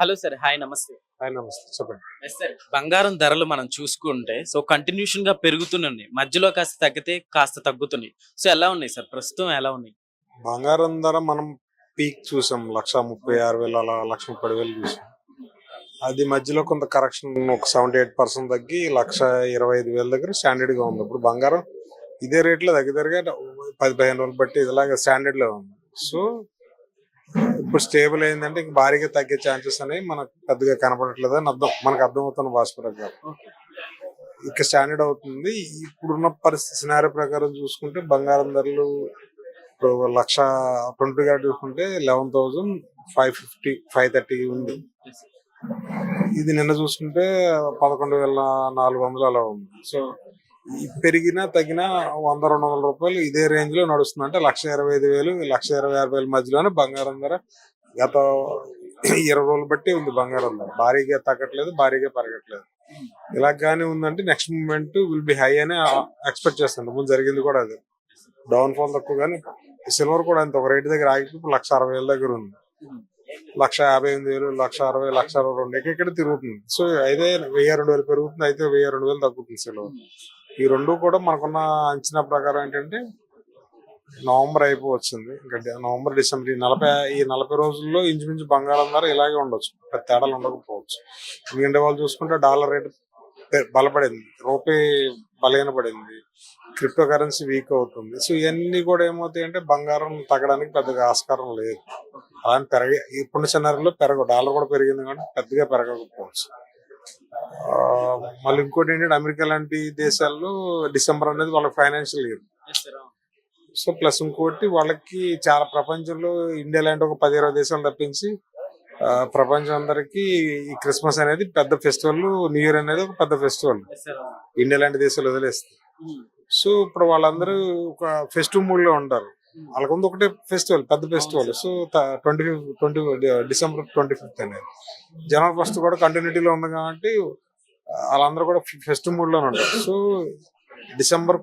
Hello sir hi నమస్తే. Hi నమస్తే చెప్పండి. సార్ బంగారం ధరలు మనం చూసుకుంటే సో కంటిన్యూషన్గా పెరుగుతున్నాయి మధ్యలో కాస్త తగ్గితే కాస్త తగ్గుతున్నాయి. సో ఎలా ఉన్నాయి సార్? ప్రస్తుతం ఎలా ఉన్నాయి? బంగారం ధర మనం పీక్ చూసాం. లక్ష ముప్పై ఆరు వేలు అలా లక్ష ముప్పై వేలు చూసాం. అది మధ్యలో కొంత కరెక్షన్ ఒక సెవెంటీ ఎయిట్ పర్సెంట్ తగ్గి లక్ష ఇరవై ఐదు వేల దగ్గర స్టాండర్డ్గా ఉంది. ఇప్పుడు బంగారం ఇదే రేట్లో దగ్గర దగ్గర పది పదిహేను రోజులు బట్టి ఇలాగ స్టాండర్డ్లో ఉంది. సో ఇప్పుడు స్టేబుల్ అయిందంటే ఇంక భారీగా తగ్గే ఛాన్సెస్ అనేవి మనకు పెద్దగా కనపడట్లేదు అని అర్థం. మనకు అర్థమవుతున్న భాష ప్రకారం ఇక స్టాండర్డ్ అవుతుంది. ఇప్పుడున్న పరిస్థితి సినారీ ప్రకారం చూసుకుంటే బంగారం ధరలు ఇప్పుడు లక్ష ట్వంటీ గారు చూసుకుంటే eleven thousand five fifty five thirty ఉంది. ఇది నిన్న చూసుకుంటే పదకొండు వేల నాలుగు వందలు అలా ఉంది. సో పెరిగినా తగ్గినా వంద రెండు వందల రూపాయలు ఇదే రేంజ్లో నడుస్తుంది. అంటే లక్ష ఇరవై ఐదు వేలు లక్ష ఇరవై ఆరు వేల మధ్యలోనే బంగారం ధర గత ఇరవై రోజులు బట్టి ఉంది బంగారం ధర. భారీగా తగ్గట్లేదు భారీగా పెరగట్లేదు. ఇలా కానీ ఉందంటే next moment will be high అని ఎక్స్పెక్ట్ చేస్తాను. ముందు జరిగింది కూడా అది. డౌన్ ఫాల్ తక్కువ కానీ సిల్వర్ కూడా అంత. ఒక రేటు దగ్గర ఆగిపోయి లక్ష అరవై వేల దగ్గర ఉంది. లక్ష యాభై ఎనిమిది వేలు లక్ష అరవై లక్ష అరవై రెండు ఎక్కడ తిరుగుతుంది. సో అయితే వెయ్యి రెండు వేలు పెరుగుతుంది అయితే వెయ్యి రెండు వేలు తగ్గుతుంది సిల్వర్ ఈ రెండు కూడా మనకున్న అంచనా ప్రకారం ఏంటంటే నవంబర్ అయిపోవచ్చింది ఇంకా నవంబర్ డిసెంబర్ ఈ నలభై ఈ నలభై రోజుల్లో ఇంచుమించు బంగారం ధర ఇలాగే ఉండొచ్చు. పెద్ద తేడాలు ఉండకపోవచ్చు. ఎందుకంటే వాళ్ళు చూసుకుంటే డాలర్ రేట్ బలపడింది. రూపీ బలహీన పడింది. క్రిప్టో కరెన్సీ వీక్ అవుతుంది. సో ఇవన్నీ కూడా ఏమవుతాయి అంటే బంగారం తగ్గడానికి పెద్దగా ఆస్కారం లేదు. అలాంటి పెరగ ఇప్పుడు సినారీలో పెరగ డాలర్ కూడా పెరిగింది కానీ పెద్దగా పెరగకపోవచ్చు. మళ్ళీ ఇంకోటి ఏంటంటే అమెరికా లాంటి దేశాల్లో డిసెంబర్ అనేది వాళ్ళ ఫైనాన్షియల్ ఇయర్. సో ప్లస్ ఇంకోటి వాళ్ళకి చాలా ప్రపంచంలో ఇండియా లాంటి ఒక పది ఇరవై దేశాలు తప్పించి ప్రపంచం అందరికి ఈ క్రిస్మస్ అనేది పెద్ద ఫెస్టివల్ న్యూ ఇయర్ అనేది ఒక పెద్ద ఫెస్టివల్. ఇండియా లాంటి దేశాలు వదిలేస్తే. సో ఇప్పుడు వాళ్ళందరూ ఒక ఫెస్టివ్ మూడ్లో ఉంటారు. వాళ్ళకు ఉంది ఒకటే ఫెస్టివల్ పెద్ద festival. So twenty fifth twenty December twenty fifth అనేది. జనవరి ఫస్ట్ కూడా కంటిన్యూటీలో ఉంది కాబట్టి ఆ, వాళ్ళందరూ కూడా ఫెస్టివ్ మూడ్లోనే ఉంటారు. సో డిసెంబర్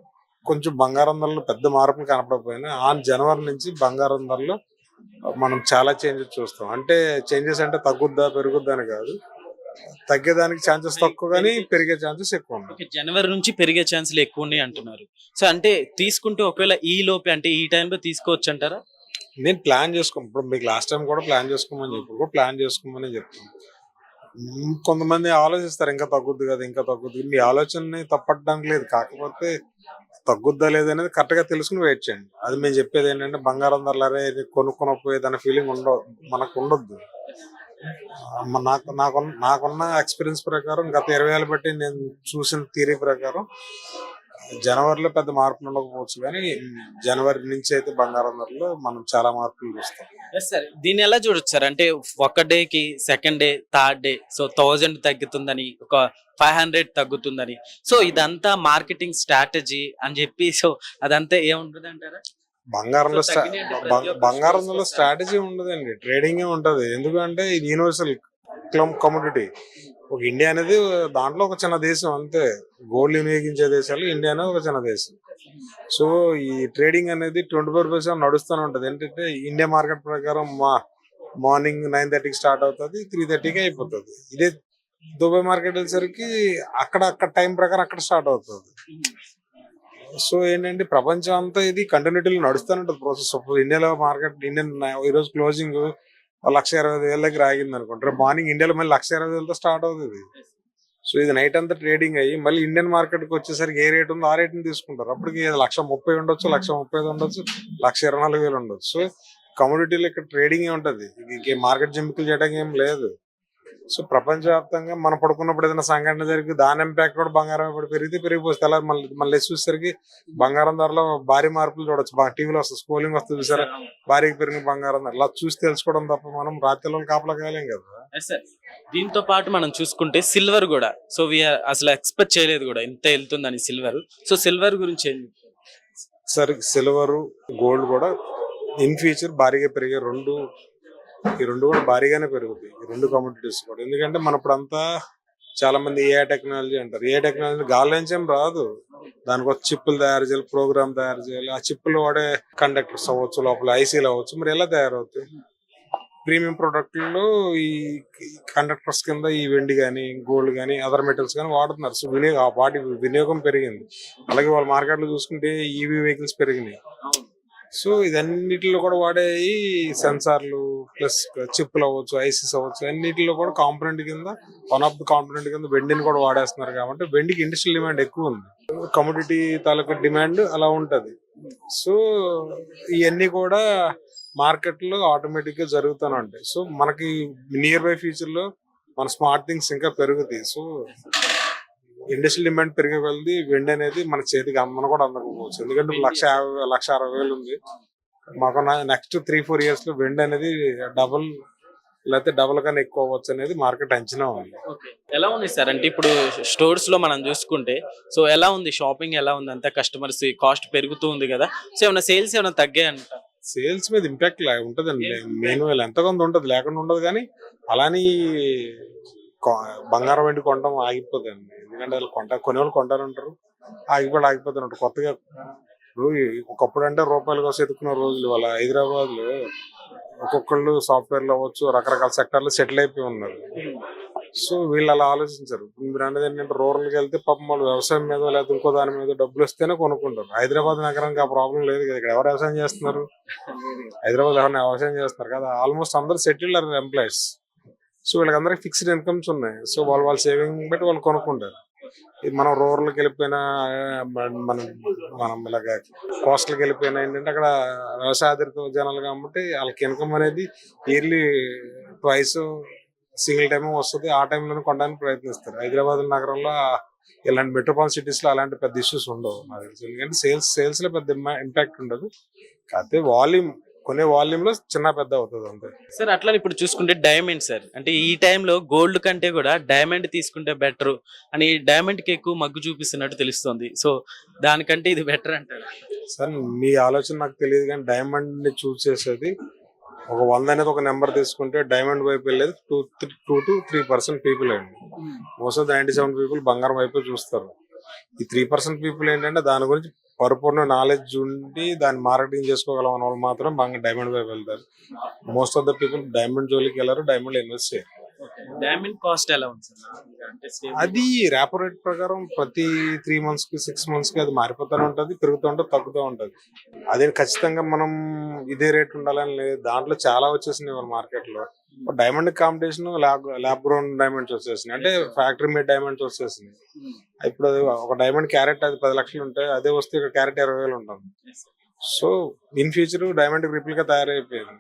కొంచెం బంగారం ధరలు పెద్ద మార్పులు కనపడకపోయినా ఆన్ జనవరి నుంచి బంగారం ధరలు మనం చాలా చేంజెస్ చూస్తాం. అంటే చేంజెస్ అంటే తగ్గుద్దా పెరుగుద్దా అని కాదు. తగ్గేదానికి ఛాన్సెస్ తక్కువ కానీ పెరిగే ఛాన్సెస్ ఎక్కువ ఉన్నాయి. జనవరి నుంచి పెరిగే ఛాన్సులు ఎక్కువ ఉన్నాయి అంటున్నారు. సో అంటే తీసుకుంటే ఒకవేళ ఈ లోపే అంటే ఈ టైంలో తీసుకోవచ్చు అంటారా? నేను ప్లాన్ చేసుకో ఇప్పుడు మీకు లాస్ట్ టైం కూడా ప్లాన్ చేసుకోమని చెప్పి కూడా ప్లాన్ చేసుకోమని చెప్తాను. కొంతమంది ఆలోచిస్తారు ఇంకా తగ్గుద్ది కదా ఇంకా తగ్గుద్ది. మీ ఆలోచనని తప్పట్టడానికి లేదు. కాకపోతే తగ్గుద్దా లేదనేది కరెక్ట్గా తెలుసుకుని వెయిట్ చేయండి. అది మేము చెప్పేది ఏంటంటే బంగారం ధరలు అరే ఇది కొనుక్కొనపోయేది అనే ఫీలింగ్ ఉండదు మనకు ఉండొద్దు. నాకు నాకు నాకున్న ఎక్స్పీరియన్స్ ప్రకారం గత ఇరవై ఏళ్ళు బట్టి నేను చూసిన థియరీ ప్రకారం జనవరిలో పెద్ద మార్పులు ఉండకపోవచ్చు కానీ జనవరి నుంచి అయితే బంగారం ధరలో మనం చాలా మార్పులు చూస్తాం. ఎస్ సార్ దీన్ని ఎలా చూడొచ్చు సార్ అంటే ఒక డే కి second day third day so thousand తగ్గుతుందని ఒక ఫైవ్ హండ్రెడ్ తగ్గుతుందని. సో ఇదంతా మార్కెటింగ్ స్ట్రాటజీ అని చెప్పి సో అదంతా ఏముంటుంది అంటారా బంగారంలో బంగారంలో స్ట్రాటజీ ఉండదండి. ట్రేడింగ్ ఉంటది. ఎందుకంటే ఇది యూనివర్సల్ కమోడిటీ. ఒక ఇండియా అనేది దాంట్లో ఒక చిన్న దేశం అంతే. గోల్డ్ వినియోగించే దేశాలు ఇండియా అనేది ఒక చిన్న దేశం. సో ఈ ట్రేడింగ్ అనేది ట్వంటీ ఫోర్ పర్సెంట్ నడుస్తూనే ఉంటది. ఏంటంటే ఇండియా మార్కెట్ ప్రకారం మా మార్నింగ్ నైన్ థర్టీకి స్టార్ట్ అవుతుంది త్రీ థర్టీకి అయిపోతుంది. ఇదే దుబాయ్ మార్కెట్ వెళ్ళేసరికి అక్కడ అక్కడ టైం ప్రకారం అక్కడ స్టార్ట్ అవుతుంది. సో ఏంటంటే ప్రపంచం అంతా ఇది కంటిన్యూటీలో నడుస్తూనే ఉంటుంది ప్రాసెస్ సపోజ్ ఇండియాలో మార్కెట్ ఇండియన్ ఈ రోజు క్లోజింగ్ లక్ష ఇరవై ఐదు వేల దగ్గర ఆగింది అనుకుంటారు మార్నింగ్ ఇండియాలో మళ్ళీ లక్ష ఇరవై వేలతో స్టార్ట్ అవుతుంది సో ఇది నైట్ అంతా ట్రేడింగ్ అయ్యి మళ్ళీ ఇండియన్ మార్కెట్కి వచ్చేసరికి ఏ రేట్ ఉందో ఆ రేట్ని తీసుకుంటారు. అప్పటికి లక్ష ముప్పై ఉండొచ్చు లక్ష ముప్పై ఐదు ఉండొచ్చు లక్ష ఇరవై నాలుగు వేలు ఉండొచ్చు. సో కమోడిటీలో ఇక్కడ ట్రేడింగ్ ఉంటది. ఇంకే మార్కెట్ జింపికలు చేయడానికి ఏం లేదు. సో ప్రపంచవ్యాప్తంగా మనం పడుకున్నప్పుడు ఏదైనా సంఘటన జరిగి దాని ఇంపాక్ట్ కూడా బంగారం ఇప్పుడు పెరిగితే పెరిగిపోతుంది. అలా మళ్ళీ మళ్ళీ చూసేసరికి బంగారం ధరలో భారీ మార్పులు చూడొచ్చు. టీవీలో వస్తుంది స్కూలింగ్ వస్తుంది చూసారా? భారీగా పెరిగిన బంగారం ధర ఇలా చూసి తెలుసుకోవడం తప్ప మనం రాత్రిలో కాపలా కాలేం కదా. దీంతో పాటు మనం చూసుకుంటే సిల్వర్ కూడా. సో వీఆర్ అసలు ఎక్స్పెక్ట్ చేయలేదు కూడా. ఇంత వెళ్తుందని సిల్వర్. సో సిల్వర్ గురించి ఏం? సరే సిల్వర్ గోల్డ్ కూడా ఇన్ ఫ్యూచర్ భారీగా పెరిగే రెండు ఈ రెండు కూడా భారీగానే పెరుగుతాయి. ఈ రెండు కమ్యూనిటీస్ కూడా. ఎందుకంటే మన ఇప్పుడంతా చాలా మంది ఏ టెక్నాలజీ అంటారు ఏ టెక్నాలజీ గాలి నుంచి ఏం రాదు. దానికి ఒక చిప్పులు తయారు చేయాలి ప్రోగ్రామ్ తయారు చేయాలి. ఆ చిప్పులు వాడే కండక్టర్స్ అవ్వచ్చు లోపల ఐసీలు అవ్వచ్చు. మరి ఎలా తయారవుతాయి? ప్రీమియం ప్రొడక్ట్లో ఈ కండక్టర్స్ కింద ఈ వెండి కానీ గోల్డ్ కానీ అదర్ మెటల్స్ కానీ వాడుతున్నారు. సో వినియోగ వాటి వినియోగం పెరిగింది. అలాగే వాళ్ళ మార్కెట్లో చూసుకుంటే ఈవీ వెహికల్స్ పెరిగినాయి. సో ఇదన్నిటిలో కూడా వాడేవి సెన్సార్లు ప్లస్ చిప్పులు అవ్వచ్చు ఐసిస్ అవ్వచ్చు అన్నిటిలో కూడా కాంపనెంట్ కింద వన్ ఆఫ్ ది కాంపనెంట్ కింద వెండిని కూడా వాడేస్తున్నారు కాబట్టి వెండికి ఇండస్ట్రియల్ డిమాండ్ ఎక్కువ ఉంది. కమోడిటీ తాలూకా డిమాండ్ అలా ఉంటది. సో ఇవన్నీ కూడా మార్కెట్లో ఆటోమేటిక్గా జరుగుతూనే ఉంటాయి సో మనకి నియర్ బై ఫ్యూచర్లో మన స్మార్ట్ థింగ్స్ ఇంకా పెరుగుతాయి. సో ఇండస్ట్రియల్ డిమాండ్ పెరిగే కొలది వెండి అనేది మన చేతికి అమ్మను కూడా అందకపోవచ్చు. ఎందుకంటే లక్ష యాభై లక్ష అరవై వేలు ఉంది. మాకు నెక్స్ట్ త్రీ ఫోర్ ఇయర్స్లో వెండి అనేది డబుల్ లేకపోతే డబుల్ కన్నా ఎక్కువ అవ్వచ్చు అనేది మార్కెట్ అంచనా ఉంది. ఎలా ఉంది సార్? అంటే ఇప్పుడు స్టోర్స్లో మనం చూసుకుంటే సో ఎలా ఉంది? షాపింగ్ ఎలా ఉంది? అంతా కస్టమర్స్ కాస్ట్ పెరుగుతూ ఉంది కదా. సో ఏమైనా సేల్స్ ఏమైనా తగ్గాయంట? సేల్స్ మీద ఇంపాక్ట్ ఉంటదండి. మెయిన్ ఎంత కొంత ఉంటది లేకుండా ఉండదు కానీ అలాని బంగారం వెండి కొనడం ఆగిపోతుంది ఎందుకంటే వాళ్ళు కొంట కొన్ని వాళ్ళు కొంటారంటారు. ఆగిపోయి ఆగిపోతున్నట్టు కొత్తగా ఇప్పుడు ఒకప్పుడు అంటే రూపాయల కోసం ఎదుకున్న రోజులు వాళ్ళ హైదరాబాద్లో ఒక్కొక్కళ్ళు సాఫ్ట్వేర్లో అవ్వచ్చు రకరకాల సెక్టర్లు సెటిల్ అయిపోయి ఉన్నారు. సో వీళ్ళు అలా ఆలోచించారు. ఇప్పుడు మీరు అనేది ఏంటంటే రూరల్కి వెళ్తే పాపం వాళ్ళు వ్యవసాయం మీద లేదా ఇంకో దాని మీద డబ్బులు వస్తేనే కొనుక్కుంటారు. హైదరాబాద్ నగరానికి ఆ ప్రాబ్లం లేదు కదా. ఇక్కడ ఎవరు వ్యవసాయం చేస్తున్నారు? హైదరాబాద్ ఎవరైనా వ్యవసాయం చేస్తున్నారు కదా? ఆల్మోస్ట్ అందరు సెటిల్డ్ ఆర్ ఎంప్లాయీస్. సో వీళ్ళకందరికి ఫిక్స్డ్ ఇన్కమ్స్ ఉన్నాయి. సో వాళ్ళు వాళ్ళ సేవింగ్ బట్టి వాళ్ళు కొనుక్కుంటారు. ఇది మనం రూరల్కి వెళ్ళిపోయినా మనం మనం ఇలాగ కోస్టల్కి వెళ్ళిపోయినా ఏంటంటే అక్కడ వ్యవసాయాధారిత జనాలు కాబట్టి వాళ్ళకి ఇన్కమ్ అనేది ఇయర్లీ ట్వైస్ సింగిల్ టైం వస్తుంది. ఆ టైంలోనే కొనడానికి ప్రయత్నిస్తారు. హైదరాబాద్ నగరంలో ఇలాంటి మెట్రోపాలిటన్ సిటీస్లో అలాంటి పెద్ద ఇష్యూస్ ఉండవు. నాకు తెలిసి. ఎందుకంటే సేల్స్ సేల్స్లో పెద్ద ఇంపాక్ట్ ఉండదు. కాకపోతే వాల్యూమ్ కొనే వాల్యూమ్లో చిన్న పెద్ద అవుతుంది అంతే. సార్ అట్లా ఇప్పుడు చూసుకుంటే డైమండ్ సార్. అంటే ఈ టైంలో గోల్డ్ కంటే కూడా డైమండ్ తీసుకుంటే బెటర్ అని డైమండ్కి ఎక్కువ మగ్గు చూపిస్తున్నట్టు తెలుస్తుంది. సో దానికంటే ఇది బెటర్ అంటారు. సార్ మీ ఆలోచన నాకు తెలియదు కానీ డైమండ్ని చూస్ చేసేది ఒక వంద అనేది ఒక నెంబర్ తీసుకుంటే డైమండ్ వైపు వెళ్ళేది two two to three percent people అండి. Most of ninety seven people బంగారం వైపు చూస్తారు. ఈ త్రీ పర్సెంట్ పీపుల్ ఏంటంటే దాని గురించి పరిపూర్ణ నాలెడ్జ్ ఉండి దాన్ని మార్కెటింగ్ చేసుకోగలం అన్న వాళ్ళు మాత్రం బాగా డైమండ్ వైపు వెళ్తారు. Most of the people diamond జోలికి వెళ్ళారు డైమండ్ ఇన్వెస్ట్ చేయరు. డైమండ్ కాస్ట్ ఎలా. అది రేపో రేట్ ప్రకారం ప్రతి త్రీ మంత్స్కి సిక్స్ మంత్స్కి అది మారిపోతూనే ఉంటది పెరుగుతూ ఉంటుంది తగ్గుతూ ఉంటది. అదే ఖచ్చితంగా మనం ఇదే రేట్ ఉండాలని లేదు. దాంట్లో చాలా వచ్చేసినాయి మన మార్కెట్లో. Diamond competition lab lab ground diamonds వచ్చేసినాయి. అంటే ఫ్యాక్టరీ మేడ్ డైమండ్స్ వచ్చేసినాయి. ఇప్పుడు అది ఒక డైమండ్ క్యారెట్ అది పది లక్షలు ఉంటాయి అదే వస్తే ఇక్కడ క్యారెట్ ఇరవై వేలు ఉంటుంది. So in future diamond replica తయారైపోయింది.